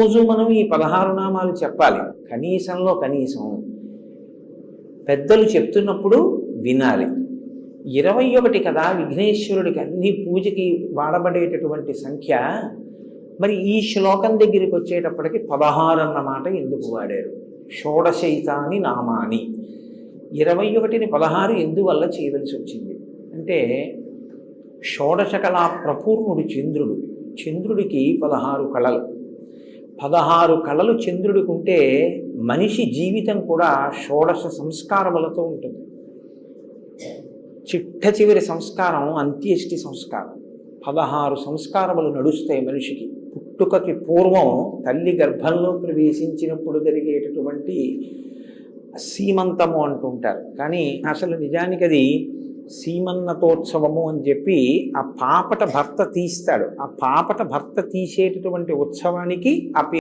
రోజు మనం ఈ పదహారు నామాలు చెప్పాలి. కనీసంలో కనీసం. పెద్దలు చెప్తున్నప్పుడు వినాలి. ఇరవై ఒకటి కదా విఘ్నేశ్వరుడికి అన్ని పూజకి వాడబడేటటువంటి సంఖ్య. మరి ఈ శ్లోకం దగ్గరికి వచ్చేటప్పటికి పదహారు అన్నమాట ఎందుకు వాడారు? షోడశైతాని నామాని. ఇరవై ఒకటిని పదహారు ఎందువల్ల చేయవలసి వచ్చింది? అంటే షోడశ కళా ప్రపూర్ణుడు చంద్రుడు. చంద్రుడికి పదహారు కళలు. పదహారు కళలు చంద్రుడికి ఉంటే మనిషి జీవితం కూడా షోడశ సంస్కారములతో ఉంటుంది. చిట్ట చివరి సంస్కారం అంత్యేష్టి సంస్కారం. పదహారు సంస్కారములు నడుస్తాయి మనిషికి. పుట్టుకకి పూర్వం తల్లి గర్భంలో ప్రవేశించినప్పుడు జరిగేటటువంటి సీమంతము అంటుంటారు. కానీ అసలు నిజానికి అది సీమన్నతోత్సవము అని చెప్పి ఆ పాపట భర్త తీస్తాడు. ఆ పాపట భర్త తీసేటటువంటి ఉత్సవానికి ఆ